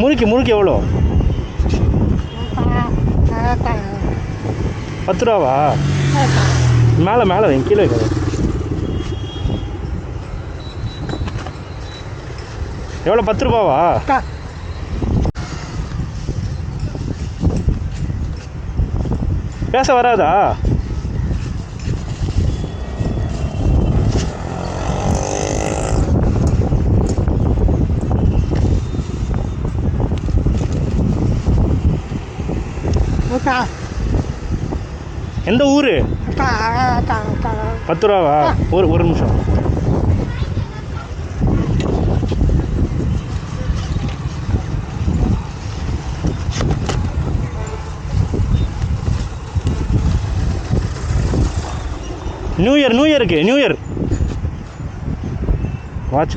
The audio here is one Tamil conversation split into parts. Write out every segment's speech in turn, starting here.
முறுக்கி முறுக்கி எவ்வளோ? பத்து ரூபாவா? மேலே மேலே வைங்க கீழே வைக்காது எவ்வளோ பத்து ரூபாவா? பேச வராதா? எந்த ஊர்? பத்து ரூபாவா ஒரு ஒரு நிமிஷம். நியூ இயர் நியூ இயருக்கு new year watch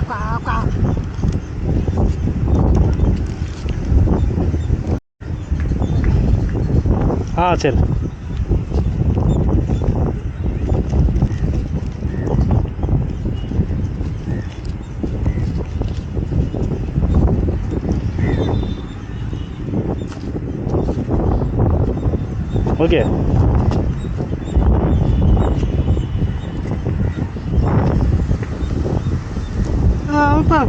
quả quả Ah, à, chill. Okay. 爸，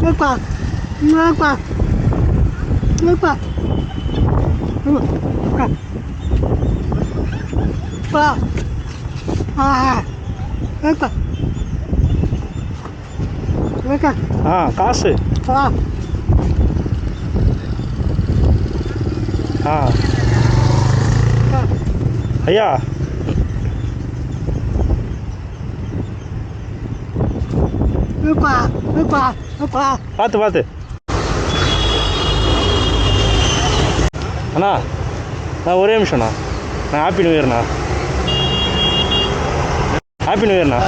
爸爸，爸爸，爸爸，爸爸，爸爸，爸爸，啊！爸爸，爸爸，啊！打死！啊！啊！哎呀！பார்த்து பார்த்து. அண்ணா நான் ஒரே நிமிஷம்ண்ணா நான் ஹாப்பி நியூ இயர்ண்ணா ஹாப்பி நியூ இயர்ண்ணா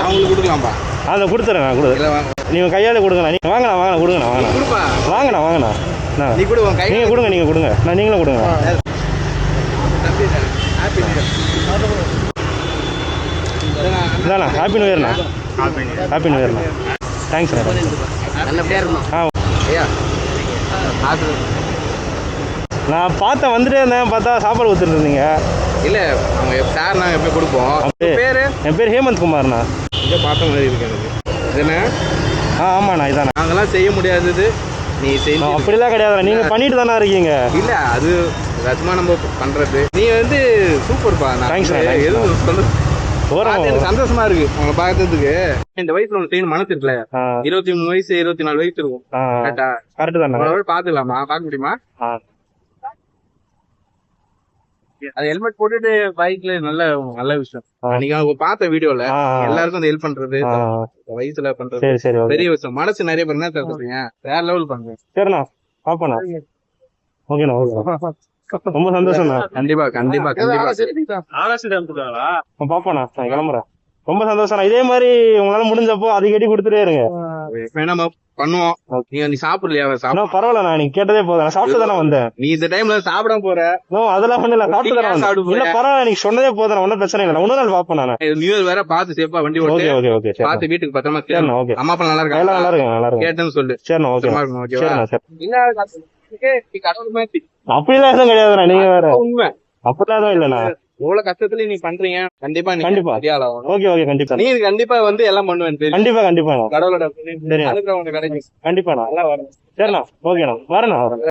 அவங்களுக்கு கொடுக்கலாம்ப்பா. அதை கொடுத்துறேன் நான் கொடு. இல்லை வாங்க நீங்கள் கையால் கொடுங்கண்ணா நீங்கள் வாங்கண்ணா வாங்கண்ணா கொடுங்கண்ணா வாங்கண்ணா. கொடுப்பா. வாங்கண்ணா வாங்கண்ணா. நீங்கள் கொடுங்க நீங்கள் கொடுங்க. நான் நீங்களும் கொடுங்க. ஹாப்பி இதாண்ணா ஹாப்பி நியூ இயர்ண்ணா ஹாப்பி நியூ இயர்ண்ணா தேங்க்ஸ் ஆ. நான் பார்த்தேன் வந்துட்டே இருந்தேன் பார்த்தா சாப்பாடு இருந்தீங்க. இல்லை அவங்க சார் நாங்கள் எப்போ கொடுப்போம். பேர்? என் பேர் ஹேமந்த் குமார்ண்ணா. இங்கே பார்த்த மாதிரி இருக்கு எனக்கு. ஆ ஆமாண்ணா இதாண்ணா. நாங்கெல்லாம் செய்ய முடியாதது நீ நான் அப்படிலாம் கிடையாதுண்ணா நீங்கள் பண்ணிட்டு தானே இருக்கீங்க. இல்ல அது ரத்மா நம்ம பண்றது. நீ வந்து சூப்பர்ப்பா நான் Thanks, வந்து thanks, எதுவும் பார்த்து எனக்கு சந்தோஷமா இருக்கு. அவங்க பார்த்ததுக்கு இந்த வயசுல செய்யணும் மனசு இருக்குல்ல இருபத்தி மூணு வயசு இருபத்தி நாலு வயசு இருக்கும். கரெக்டா கரெக்டு தானே? பாத்துக்கலாமா பார்க்க முடியுமா? அது ஹெல்மெட் போட்டுட்டு பைக்ல நல்ல நல்ல விஷயம். நீங்க அவங்க பார்த்த வீடியோல. எல்லாருக்கும் அந்த ஹெல்ப் பண்றது வயசுல பண்றது. பெரிய விஷயம். மனசு நிறைய பேர் என்ன சொல்றீங்க? வேற லெவல் பண்றேன் சரிண்ணா பாப்பண்ணா ஓகேண்ணா ஓகே ரொம்ப சந்தோஷம்ண்ணா. கண்டிப்பா கண்டிப்பா கண்டிப்பா. பாப்பண்ணா நான் கிளம்புறேன். ரொம்ப சந்தோஷம்ண்ணா. இதே மாதிரி உங்களால முடிஞ்சப்போ அடிக்கடி கொடுத்துட்டே இருங்க. நம்ம பண்ணுவோம்? நீங்க நீ சாப்பிடலையா? சாப்பிட அண்ணா பரவாயில்லண்ணா நீங்க கேட்டதே போதும். நான் சாப்பிட்டு தானே வந்தேன். நீ இந்த டைம்ல சாப்பிடாம போற. நோ அதெல்லாம் ஒண்ணு இல்ல சாப்பிட்டு தானே வந்தேன். இல்ல? பரவாயில்ல நீங்க சொன்னதே போதும் ஒன்றும் பிரச்சனை இல்லை ஒன்னும் நாள் பாப்பேன் நான். நியூ இயர் வேற சேஃபா வண்டி ஓகே ஓட்டு ஓகே ஓகே சரி பார்த்து வீட்டுக்கு பத்திரமா சரிண்ணா சேரணும். ஓகே அம்மா அப்பா நல்லா எல்லாம் நல்லா இருக்காங்க இருக்கு நல்லா இருக்கு கேட்டேன்னு சொல்லு. சரிண்ணா ஓகே அப்படிலாம் எதுவும் கிடையாதுண்ணா நீங்க வேற. உண்மை. அப்படிலாம் எதுவும் இல்லைண்ணா. இவ்வளவு கஷ்டத்துல நீ பண்றீங்க? கண்டிப்பா நீ கண்டிப்பா. ஓகே ஓகே கண்டிப்பா. நீ கண்டிப்பா வந்து எல்லாம் பண்ணுவேன் கண்டிப்பா கண்டிப்பாண்ணா. கடவுளோட கிடைக்கும் கண்டிப்பாண்ணா. சரிண்ணா ஓகேண்ணா. வரேண்ணா. வரேன்